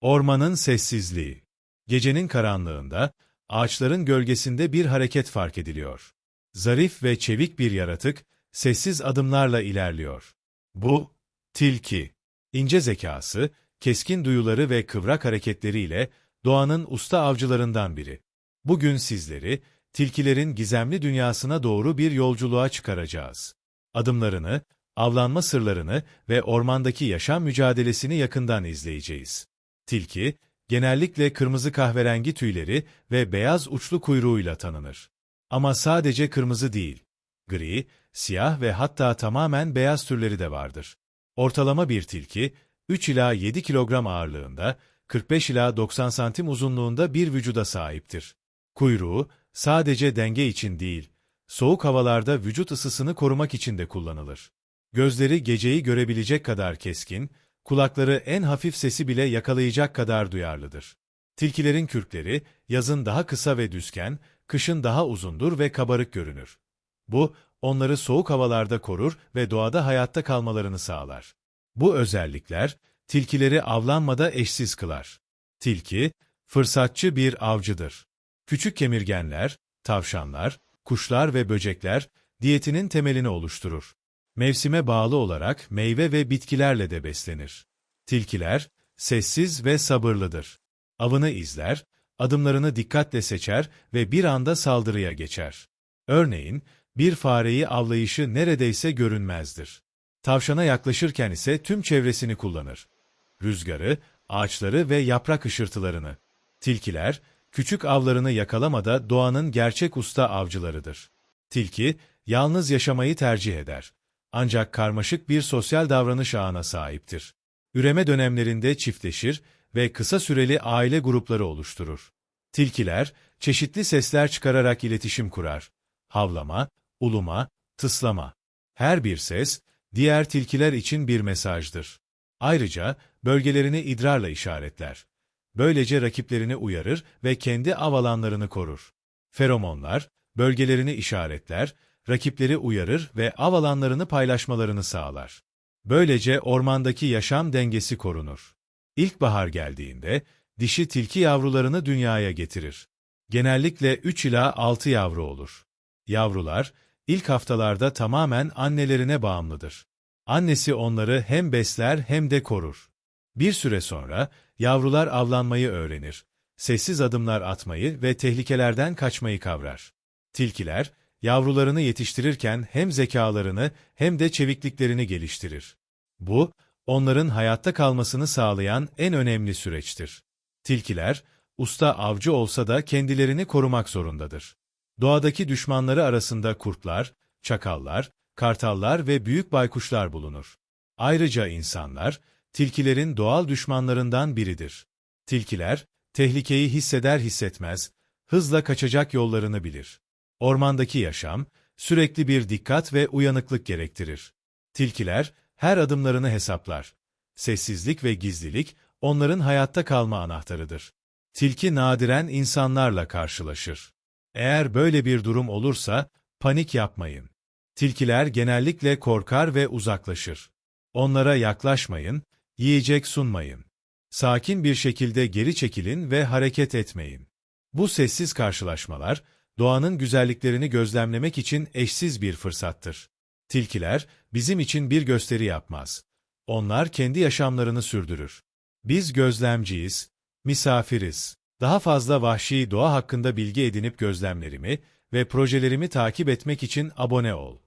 Ormanın sessizliği. Gecenin karanlığında, ağaçların gölgesinde bir hareket fark ediliyor. Zarif ve çevik bir yaratık, sessiz adımlarla ilerliyor. Bu, tilki. İnce zekası, keskin duyuları ve kıvrak hareketleriyle doğanın usta avcılarından biri. Bugün sizleri, tilkilerin gizemli dünyasına doğru bir yolculuğa çıkaracağız. Adımlarını, avlanma sırlarını ve ormandaki yaşam mücadelesini yakından izleyeceğiz. Tilki, genellikle kırmızı kahverengi tüyleri ve beyaz uçlu kuyruğuyla tanınır. Ama sadece kırmızı değil, gri, siyah ve hatta tamamen beyaz türleri de vardır. Ortalama bir tilki, 3 ila 7 kilogram ağırlığında, 45 ila 90 santim uzunluğunda bir vücuda sahiptir. Kuyruğu, sadece denge için değil, soğuk havalarda vücut ısısını korumak için de kullanılır. Gözleri geceyi görebilecek kadar keskin, kulakları en hafif sesi bile yakalayacak kadar duyarlıdır. Tilkilerin kürkleri, yazın daha kısa ve düzken, kışın daha uzundur ve kabarık görünür. Bu, onları soğuk havalarda korur ve doğada hayatta kalmalarını sağlar. Bu özellikler, tilkileri avlanmada eşsiz kılar. Tilki, fırsatçı bir avcıdır. Küçük kemirgenler, tavşanlar, kuşlar ve böcekler, diyetinin temelini oluşturur. Mevsime bağlı olarak meyve ve bitkilerle de beslenir. Tilkiler, sessiz ve sabırlıdır. Avını izler, adımlarını dikkatle seçer ve bir anda saldırıya geçer. Örneğin, bir fareyi avlayışı neredeyse görünmezdir. Tavşana yaklaşırken ise tüm çevresini kullanır. Rüzgarı, ağaçları ve yaprak ışırtılarını. Tilkiler, küçük avlarını yakalamada doğanın gerçek usta avcılarıdır. Tilki, yalnız yaşamayı tercih eder. Ancak karmaşık bir sosyal davranış ağına sahiptir. Üreme dönemlerinde çiftleşir ve kısa süreli aile grupları oluşturur. Tilkiler, çeşitli sesler çıkararak iletişim kurar. Havlama, uluma, tıslama. Her bir ses, diğer tilkiler için bir mesajdır. Ayrıca, bölgelerini idrarla işaretler. Böylece rakiplerini uyarır ve kendi av alanlarını korur. Feromonlar, bölgelerini işaretler, rakipleri uyarır ve av alanlarını paylaşmalarını sağlar. Böylece ormandaki yaşam dengesi korunur. İlkbahar geldiğinde, dişi tilki yavrularını dünyaya getirir. Genellikle 3 ila 6 yavru olur. Yavrular, ilk haftalarda tamamen annelerine bağımlıdır. Annesi onları hem besler hem de korur. Bir süre sonra, yavrular avlanmayı öğrenir. Sessiz adımlar atmayı ve tehlikelerden kaçmayı kavrar. Tilkiler, yavrularını yetiştirirken hem zekalarını hem de çevikliklerini geliştirir. Bu, onların hayatta kalmasını sağlayan en önemli süreçtir. Tilkiler, usta avcı olsa da kendilerini korumak zorundadır. Doğadaki düşmanları arasında kurtlar, çakallar, kartallar ve büyük baykuşlar bulunur. Ayrıca insanlar, tilkilerin doğal düşmanlarından biridir. Tilkiler, tehlikeyi hisseder hissetmez, hızla kaçacak yollarını bilir. Ormandaki yaşam, sürekli bir dikkat ve uyanıklık gerektirir. Tilkiler, her adımlarını hesaplar. Sessizlik ve gizlilik, onların hayatta kalma anahtarıdır. Tilki nadiren insanlarla karşılaşır. Eğer böyle bir durum olursa, panik yapmayın. Tilkiler genellikle korkar ve uzaklaşır. Onlara yaklaşmayın, yiyecek sunmayın. Sakin bir şekilde geri çekilin ve hareket etmeyin. Bu sessiz karşılaşmalar, doğanın güzelliklerini gözlemlemek için eşsiz bir fırsattır. Tilkiler, bizim için bir gösteri yapmaz. Onlar kendi yaşamlarını sürdürür. Biz gözlemciyiz, misafiriz. Daha fazla vahşi doğa hakkında bilgi edinip gözlemlerimi ve projelerimi takip etmek için abone ol.